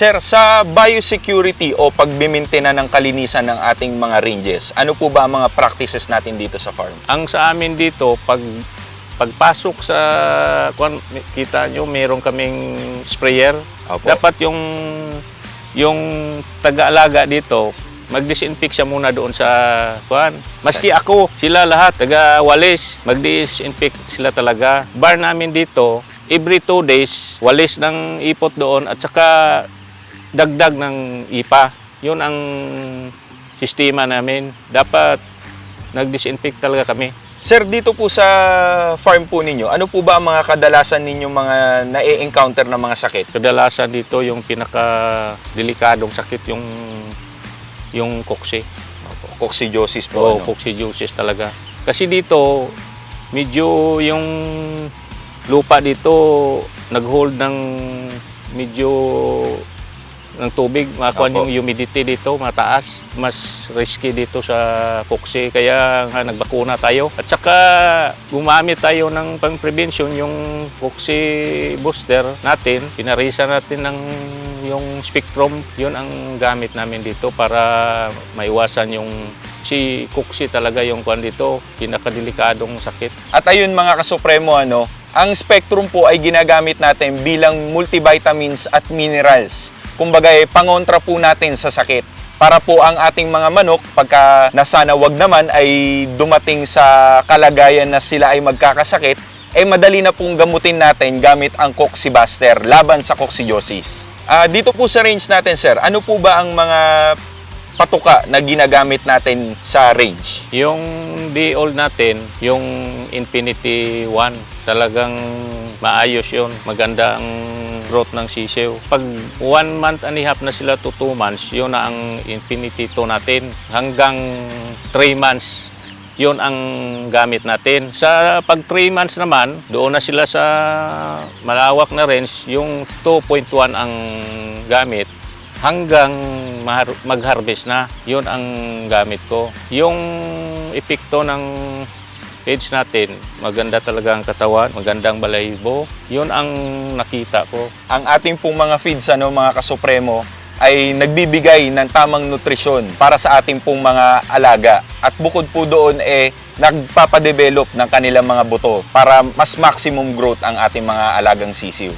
Sir, sa biosecurity o pagbimintina ng kalinisan ng ating mga ranges, ano po ba ang mga practices natin dito sa farm? Ang sa amin dito, pag pagpasok sa kwan, kita nyo, meron kaming sprayer. Opo. Dapat yung yung taga-alaga dito, mag-disinfect siya muna doon sa kwan. Maski ako, sila lahat, taga-walis, mag-disinfect sila talaga. Bar namin dito, every two days, walis ng ipot doon at saka dagdag ng ipa. Yun ang sistema namin. Dapat nag-disinfect talaga kami. Sir, dito po sa farm po ninyo, ano po ba ang mga kadalasan ninyong mga na-encounter na mga sakit? Kadalasan dito yung pinaka-delikadong sakit yung yung koksi. Coccidiosis po. O ano? coccidiosis talaga. Kasi dito, medyo yung lupa dito nag-hold ng medyo ng tubig, makuha yung humidity dito mataas. Mas risky dito sa koksi kaya nga nagbakuna tayo. At saka gumamit tayo ng pang-prevention yung koksi booster natin. Pinarisa natin ng yung spectrum, yun ang gamit namin dito para maiwasan yung si koksi talaga yung kwan dito, pinakadelikadong sakit. At ayun mga kasupremo, ano, ang spectrum po ay ginagamit natin bilang multivitamins at minerals. Kumbaga, eh, pangontra po natin sa sakit. Para po ang ating mga manok, pagka nasana wag naman ay dumating sa kalagayan na sila ay magkakasakit, eh madali na pong gamutin natin gamit ang Coccibuster laban sa coccidiosis. Ah, dito po sa range natin, sir, ano po ba ang mga patuka na ginagamit natin sa range? Yung D-Old natin, yung Infinity 1, talagang maayos yun. Maganda ang growth ng sisiw. Pag 1 month and a half na sila to 2 months, yun na ang Infinity 2 natin. Hanggang 3 months, yun ang gamit natin. Sa pag 3 months naman, doon na sila sa malawak na range, yung 2.1 ang gamit hanggang mag-harvest na. Yun ang gamit ko. Yung epekto ng age natin, maganda talaga ang katawan, magandang balahibo. Yun ang nakita ko. ang ating pong mga feeds, ano, mga kasupremo, ay nagbibigay ng tamang nutrisyon para sa ating pong mga alaga. At bukod po doon, eh, nagpapadevelop ng kanilang mga buto para mas maximum growth ang ating mga alagang sisiw.